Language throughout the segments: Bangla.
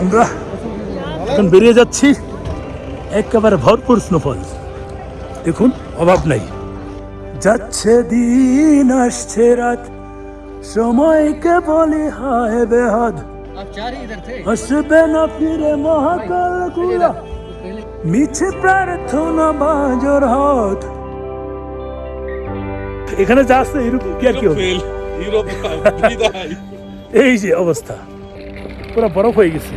আমরা এখন বেরিয়ে যাচ্ছি। একেবারে ভরপুর স্নোফল দেখুন অভাব নাই। যাচ্ছে দিন আসছে রাত। সময়কে বলি হায় বেহাদ। আসবে না ফিরে মহাকালগুলা। মিছে প্রার্থনা বাজর হাত। এখানে যা আসছে এরকম কি আর কি হবে? এই যে অবস্থা। পুরো বরফ হয়ে গেছে।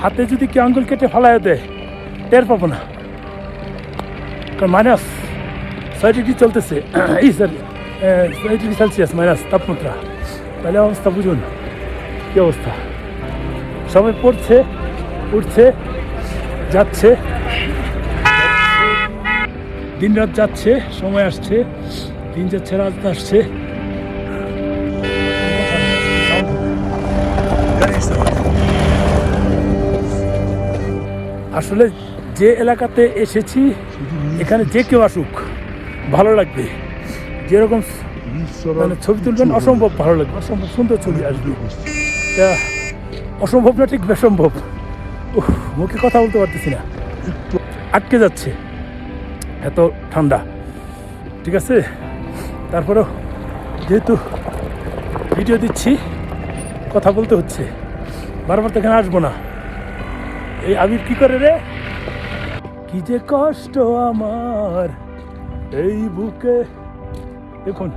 হাতে যদি কি আঙ্গুল কেটে ফালায় দেয়, টের পাবো না। কারণ মাইনাস ছয় ডিগ্রি চলতেছে। এই স্যার ছয় ডিগ্রি সেলসিয়াস মাইনাস তাপমাত্রা। তাহলে অবস্থা বুঝুন, কি অবস্থা? সবাই পড়ছে, উঠছে, যাচ্ছে। দিন রাত যাচ্ছে, সময় আসছে, দিন যাচ্ছে, রাত আসছে। আসলে যে এলাকাতে এসেছি, এখানে যে কেউ আসুক, ভালো লাগবে। যেরকম মানে ছবি তুলবেন, অসম্ভব ভালো লাগবে। অসম্ভব সুন্দর ছবি আসবে। তা, অসম্ভব না, ঠিক বেসম্ভব। মুখে কথা বলতে পারতেছি না। আটকে যাচ্ছে। এত ঠান্ডা। ঠিক আছে? তারপরেও যেহেতু ভিডিও দিচ্ছি, কথা বলতে হচ্ছে। বারবার তো এখানে আসব না। এই আবির কি করে রে? কি যে কষ্ট আমার এই বুকে। দেখুন,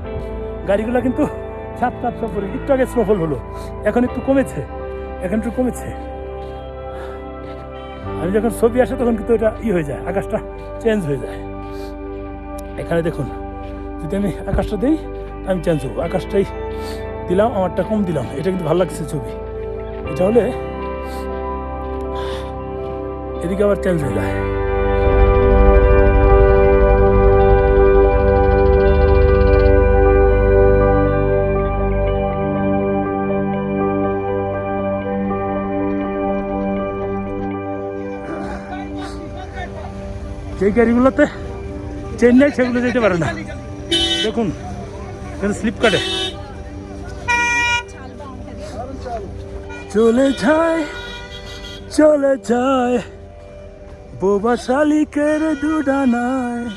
গাড়িগুলো কিন্তু সাত সাত সব করে, একটু আগে স্নোফল হলো। এখন একটু কমেছে, এখন একটু কমেছে। আমি যখন ছবি আসে, তখন কিন্তু এটা ই হয়ে যায়, আকাশটা চেঞ্জ হয়ে যায়। এখানে দেখুন, যদি আমি আকাশটা দিই, আমি চেঞ্জ হব। আকাশটাই দিলাম, আমারটা কম দিলাম। এটা কিন্তু ভালো লাগছে ছবি। এটা হলে এদিকে আবার চেঞ্জ হয়ে যায় যে গাড়িগুলোতে চেন নেই সেগুলো যেতে পারে না। দেখুন স্লিপ কাটে। চলে যায় চলে যায়। বোবা শালিকের দুডানায়।